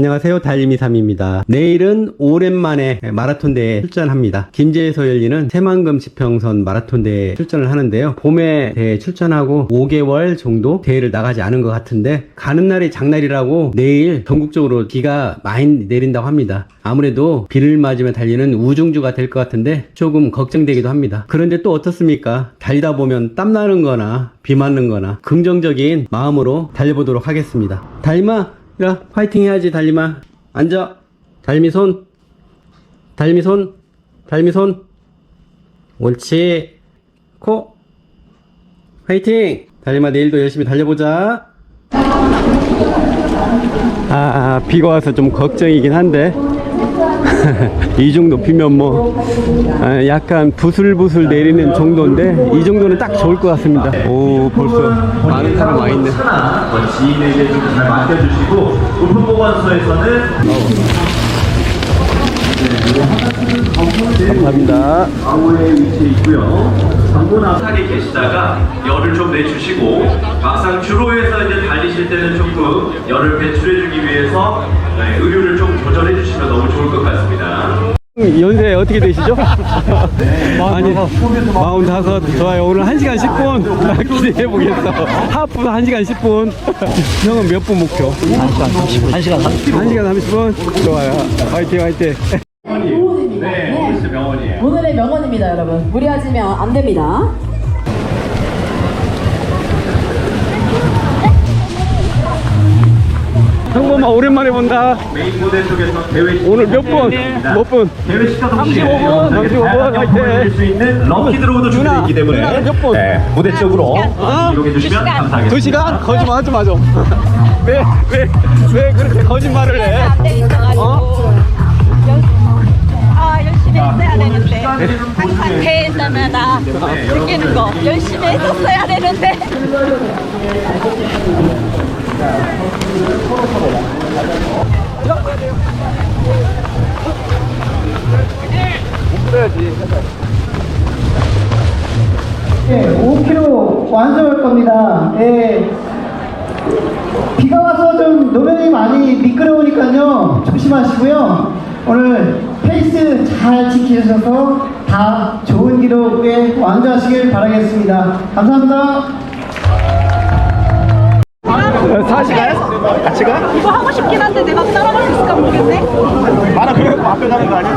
안녕하세요. 달리미삼입니다. 내일은 오랜만에 마라톤 대회에 출전합니다. 김제에서 열리는 새만금 지평선 마라톤 대회에 출전을 하는데요. 봄에 대회 출전하고 5개월 정도 대회를 나가지 않은 것 같은데 가는 날이 장날이라고 내일 전국적으로 비가 많이 내린다고 합니다. 아무래도 비를 맞으며 달리는 우중주가 될 것 같은데 조금 걱정되기도 합니다. 그런데 또 어떻습니까? 달리다 보면 땀 나는 거나 비 맞는 거나 긍정적인 마음으로 달려보도록 하겠습니다. 달마, 야, 파이팅 해야지, 달리마. 앉아. 달미 손. 달미 손. 달미 손. 옳지. 코. 파이팅! 달리마 내일도 열심히 달려보자. 아, 아, 비가 와서 좀 걱정이긴 한데. 이 정도 비면 뭐 아, 약간 부슬부슬 내리는 정도인데 이 정도는 딱 좋을 것 같습니다. 오 벌써 많은 사람 와 있네. 지인에게 좀 잘 맡겨주시고 우편보관소에서는 감사합니다. 좌우에 위치해 있고요. 살이 계시다가 열을 좀 내주시고 막상 주로에서 이제 달리실 때는 조금 열을 배출해주기 위해서 네, 의료를 좀 조절해 주시면 너무 좋을 것 같습니다. 연세 어떻게 되시죠? 아니, 마흔 다섯. 좋아요. 오늘 1시간 10분 기대해 보겠어. 하프 1시간 10분. 형은 몇 분 목표? 1시간 30분. 1시간 30분. 1시간 30분? 좋아요. 화이팅, 화이팅. 네, 홀스 병원이에요. 오늘의 명언입니다, 여러분. 무리하시면 안 됩니다. 아 오랜만에 본다. 메인 무대 쪽에서 대회 오늘 몇 분? 몇 분? 대회 시간 35분, 35분, 화이팅. 수 있는 럭키 드로우도 준비되어 있기 때문에 누나, 몇 분? 네, 무대 쪽으로 이용해 주시면 감사하겠습니다. 두 시간? 거짓말 하지 마죠. 왜, 왜, 왜 그렇게 거짓말을 해? 어? 열- 아 열심히 했어야 되는데 항상 대회 때마다 느끼는 거 열심히 했었어야 되는데 예, 5km 완주할 겁니다. 예. 비가 와서 좀 노면이 많이 미끄러우니까요. 조심하시고요. 오늘 페이스 잘 지키셔서 다 좋은 기록에 완주하시길 바라겠습니다. 감사합니다. 4시간? 같이 가? 이거 하고 싶긴 한데 내가 따라갈 수 있을까 모르겠네 많아, 그래, 앞에 가는 거 아니야?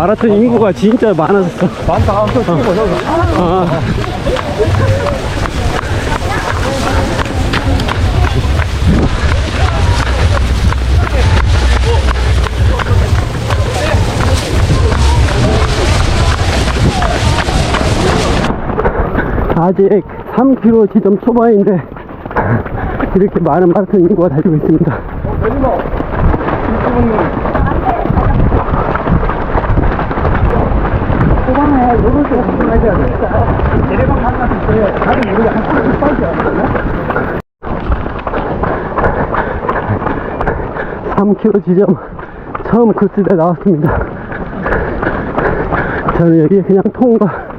마라톤 인구가 진짜 많아졌어. 많다. 또 찍어 어. 아직 3km 지점 초반인데 이렇게 많은 마라톤 인구가 달리고 있습니다. 삼 k m 지점 처음 코스에 나왔습니다. 저는 여기 그냥 통과.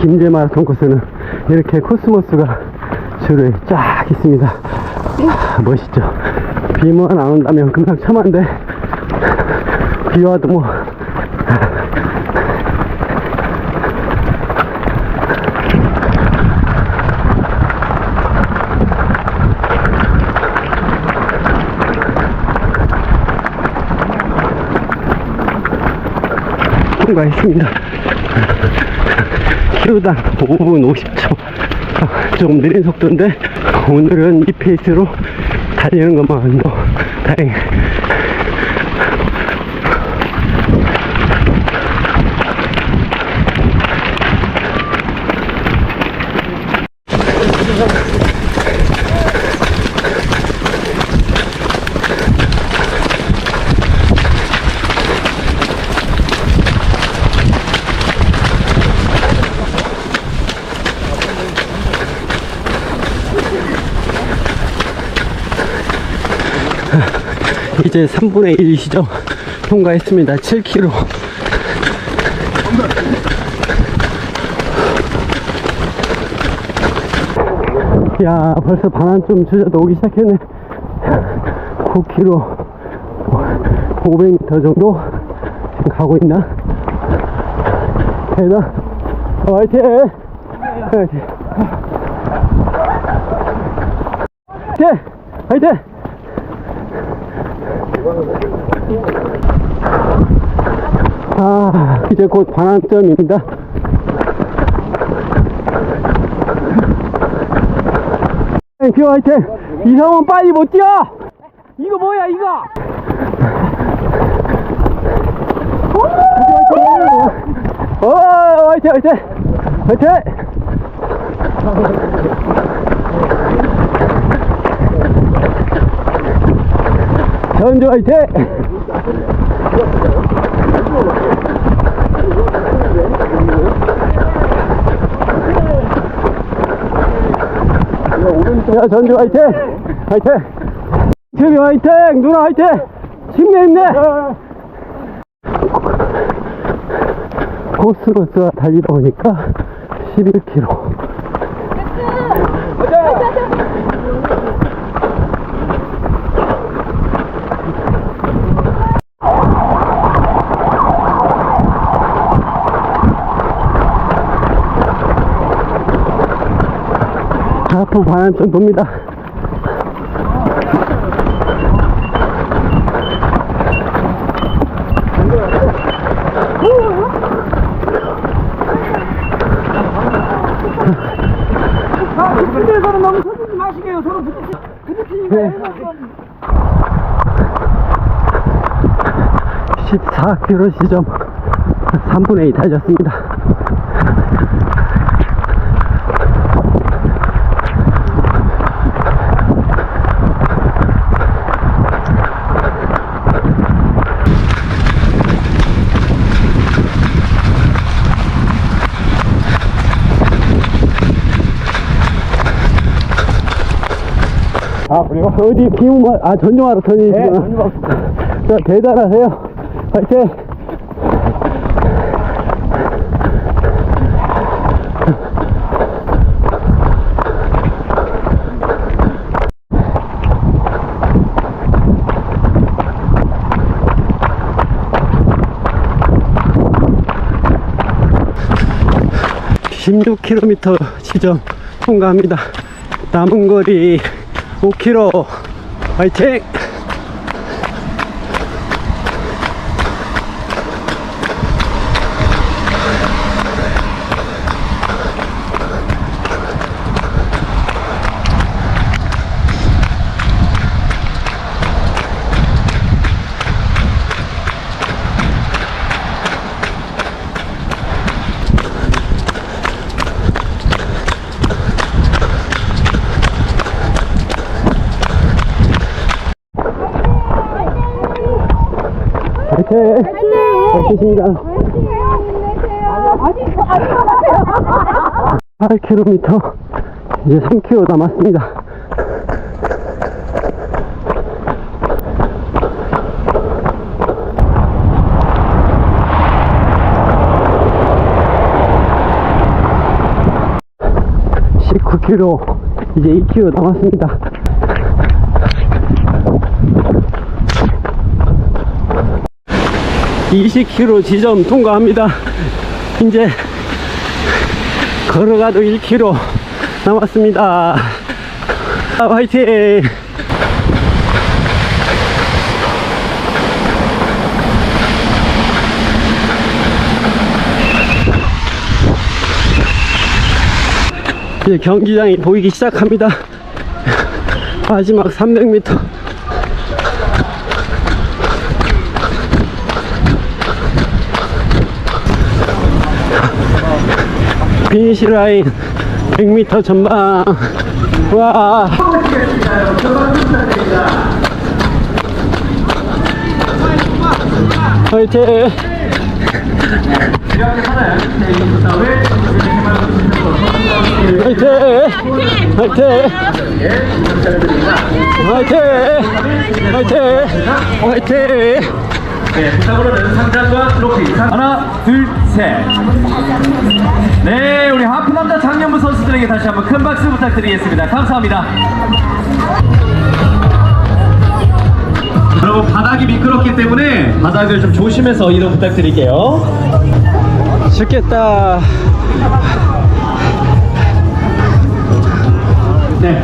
김제 마라톤 코스는 이렇게 코스모스가 줄을 쫙 있습니다. 아, 멋있죠. 비만 안 온다면 금방 참한데 비 와도 뭐 통과했습니다. 키로당 5분 50초. 조금 느린 속도인데, 오늘은 이 페이스로 달리는 것만도 다행 이제 3분의 1 시점 통과했습니다. 7km. 야, 벌써 반환점 주저도 오기 시작했네. 9km, 500m 정도 지금 가고 있나? 되나? 어, 화이팅! 화이팅! 화이팅! 화이팅! 아, 이제 곧 반환점입니다. 땡큐 화이팅! 이성원 빨리 못 뛰어! 이거 뭐야 이거! 어, 화이팅 화이팅! 화이팅! 전주 화이팅! 야, 전주 화이팅! 화이팅! 재미 화이팅! 누나 화이팅! 힘내, 힘내! 코스로서 달리다 보니까 11km. 마시게요. 서로 부딪히니까. 14km 시점 3분의 2 달렸습니다. 어디 기후마, 아, 전주 마라 턴이시구나. 네, 전주 마라 자, 대단하세요. 화이팅! (16km) 지점 통과합니다 남은 거리 5km 화이팅! 화이팅입니다. 8km, 이제 3km 남았습니다. (19km) 이제 2km 남았습니다. (20km) 지점 통과합니다. 이제 걸어가도 1km 남았습니다. 아, 화이팅! 이제 경기장이 보이기 시작합니다. 마지막 300m. 피니시 라인 100m 전방. 와. 화이팅! 이렇게 하는 제2부 싸움을 화이팅! 화이팅! 화이팅! 화이팅! 네, 부탁으로는 상장과 트로피 하나, 둘, 셋. 네, 우리 하프 남자 장년부 선수들에게 다시 한번 큰 박수 부탁드리겠습니다. 감사합니다. 여러분 바닥이 미끄럽기 때문에 바닥을 좀 조심해서 이동 부탁드릴게요. 죽겠다. 네,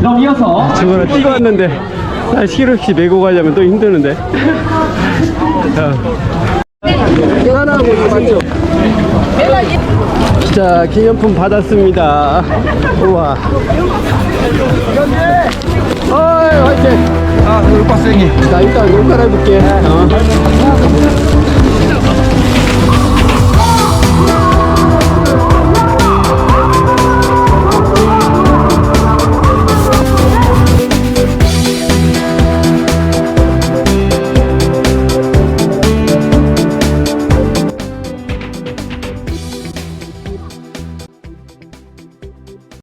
그럼 이어서 저거를 뛰고 왔는데 날 시럽시 메고 가려면 또 힘드는데. 자. 하나하고 이거 맞죠? 자, 기념품 받았습니다. 우와. 어이, 화이팅! 아, 울박생이. 나 일단 옷 갈아입을게. 어.